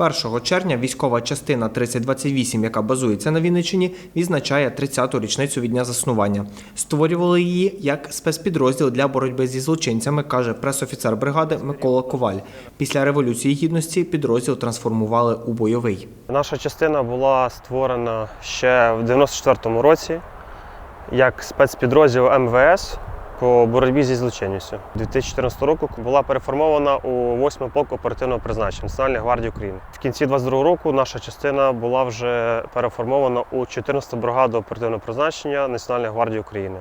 1 червня військова частина 3028, яка базується на Вінниччині, відзначає 30-ту річницю від дня заснування. Створювали її як спецпідрозділ для боротьби зі злочинцями, каже пресофіцер бригади Микола Коваль. Після революції гідності підрозділ трансформували у бойовий. Наша частина була створена ще в 94-му році як спецпідрозділ МВС по боротьбі зі злочинністю. 2014 року була переформована у 8-й полк оперативного призначення Національної гвардії України. В кінці 22 року наша частина була вже переформована у 14-ту бригаду оперативного призначення Національної гвардії України.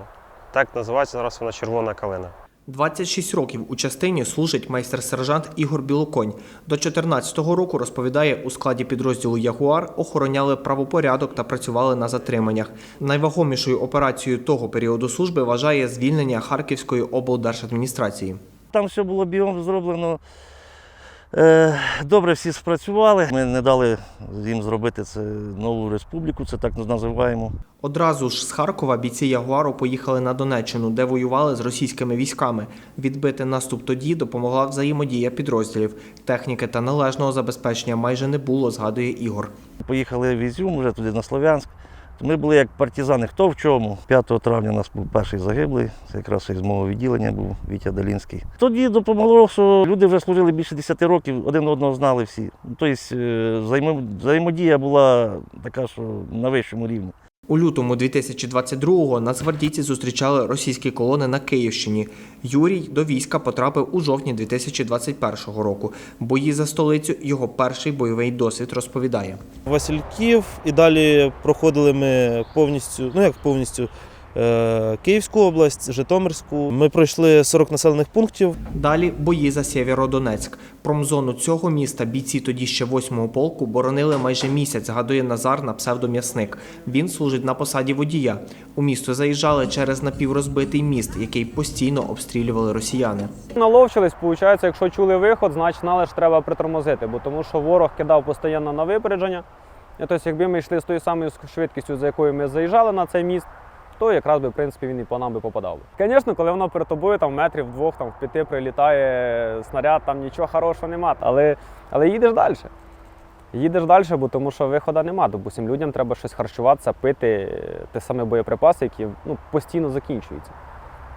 Так називається зараз вона Червона калина. 26 років у частині служить майстер-сержант Ігор Білоконь. До 14-го року розповідає, у складі підрозділу Ягуар охороняли правопорядок та працювали на затриманнях. Найвагомішою операцією того періоду служби вважає звільнення Харківської облдержадміністрації. Там все було біом зроблено. Е, Добре всі спрацювали. Ми не дали їм зробити це нову республіку, це так називаємо. Одразу ж з Харкова бійці Ягуару поїхали на Донеччину, де воювали з російськими військами. Відбити наступ тоді допомогла взаємодія підрозділів. Техніки та належного забезпечення майже не було, згадує Ігор. Поїхали в Ізюм, вже туди на Слов'янськ. Ми були як партизани, хто в чому. 5 травня у нас був перший загиблий, це якраз із мого відділення був Вітя Долінський. Тоді допомогло, що люди вже служили більше 10 років, один одного знали всі. Тобто е, взаємодія була така, що на вищому рівні. У лютому 2022-го нацгвардійці зустрічали російські колони на Київщині. Юрій до війська потрапив у жовтні 2021 року. Бої за столицю його перший бойовий досвід розповідає. Васильків і далі проходили ми повністю, ну як повністю, Київську область, Житомирську. Ми пройшли 40 населених пунктів. Далі бої за Сєвєродонецьк. Промзону цього міста бійці тоді ще 8-го полку боронили майже місяць, згадує Назар на псевдом'ясник. Він служить на посаді водія. У місто заїжджали через напіврозбитий міст, який постійно обстрілювали росіяни. Наловчились, виходить, якщо чули виход, значить знали, що треба притормозити, бо тому що ворог кидав постійно на випередження. Тобто, якби ми йшли з тою самою швидкістю, за якою ми заїжджали на цей міст, то якраз би, в принципі, він і по нам би попадав. Звісно, коли воно перед тобою там метрів двох, там в п'яти прилітає снаряд, там нічого хорошого нема. Але, але їдеш далі. Їдеш далі, бо тому що виходу нема. Допустим, людям треба щось харчуватися, пити, те саме боєприпаси, які ну, постійно закінчуються.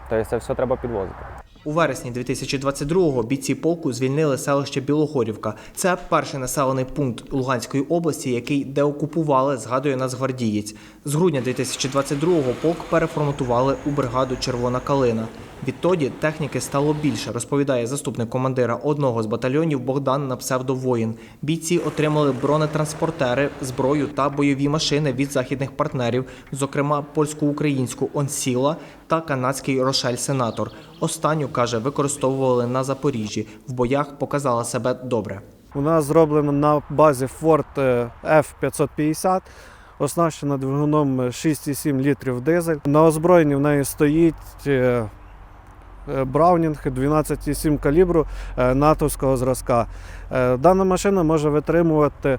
Тобто це все треба підвозити. У вересні 2022-го бійці полку звільнили селище Білогорівка. Це перший населений пункт Луганської області, який деокупували, згадує нацгвардієць. З грудня 2022-го полк переформатували у бригаду Червона калина. Відтоді техніки стало більше, розповідає заступник командира одного з батальйонів Богдан на псевдовоїн. Бійці отримали бронетранспортери, зброю та бойові машини від західних партнерів, зокрема польсько-українську Онсіла та канадський Рошель Сенатор. Останню каже, використовували на Запоріжжі. В боях показала себе добре. У нас зроблено на базі Ford е, F550, оснащена двигуном 6,7 літрів дизель. На озброєнні в неї стоїть е, е, Браунінг 12,7 калібру е, натовського зразка. Дана машина може витримувати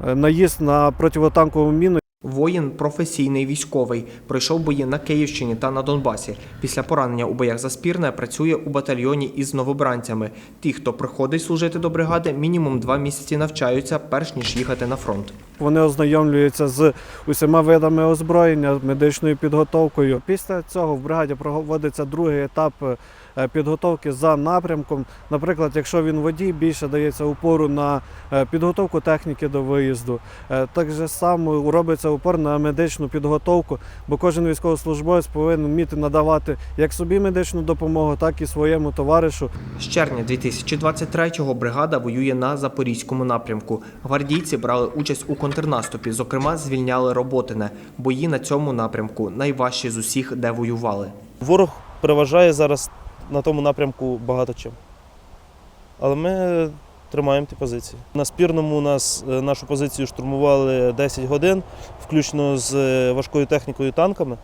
наїзд на противотанкову міну. Воїн професійний військовий. Пройшов бої на Київщині та на Донбасі. Після поранення у боях за спірне працює у батальйоні із новобранцями. Ті, хто приходить служити до бригади, мінімум два місяці навчаються, перш ніж їхати на фронт. Вони ознайомлюються з усіма видами озброєння, медичною підготовкою. Після цього в бригаді проводиться другий етап е, підготовки за напрямком. Наприклад, якщо він водій, більше дається упору на е, підготовку техніки до виїзду. Е, Так же само робиться упор на медичну підготовку, бо кожен військовослужбовець повинен вміти надавати як собі медичну допомогу, так і своєму товаришу. З червня 2023-го бригада воює на запорізькому напрямку. Гвардійці брали участь у контрнаступі, зокрема, звільняли Роботине. Бої на цьому напрямку найважчі з усіх, де воювали. Ворог переважає зараз на тому напрямку багато чим. Але ми тримаємо ті позиції. На спірному нас е, нашу позицію штурмували 10 годин, включно з е, важкою технікою і танками.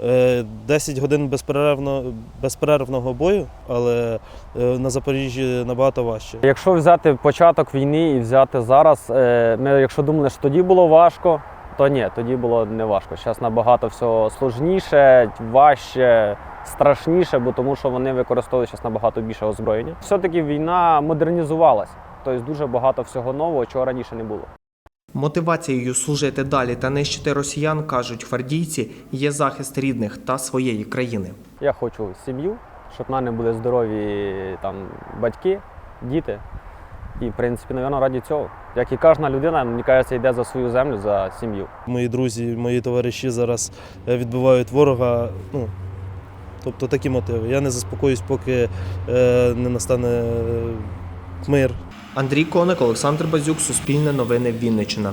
Е, 10 годин безперервно, безперервного бою, але е, на Запоріжжі набагато важче. Якщо взяти початок війни і взяти зараз, е, ми якщо думали, що тоді було важко, то ні, тоді було не важко. Зараз набагато все сложніше, важче, страшніше, бо тому що вони використовують зараз набагато більше озброєння. Все-таки війна модернізувалася. Тобто дуже багато всього нового, чого раніше не було. Мотивацією служити далі та нищити росіян, кажуть гвардійці, є захист рідних та своєї країни. Я хочу сім'ю, щоб в мене були здорові там, батьки, діти. І, в принципі, напевно, раді цього. Як і кожна людина, мені кажеться, йде за свою землю, за сім'ю. Мої друзі, мої товариші зараз е, відбивають ворога. Ну, тобто такі мотиви. Я не заспокоюсь, поки е, не настане е, мир. Андрій Коник, Олександр Базюк, Суспільне новини Вінниччина.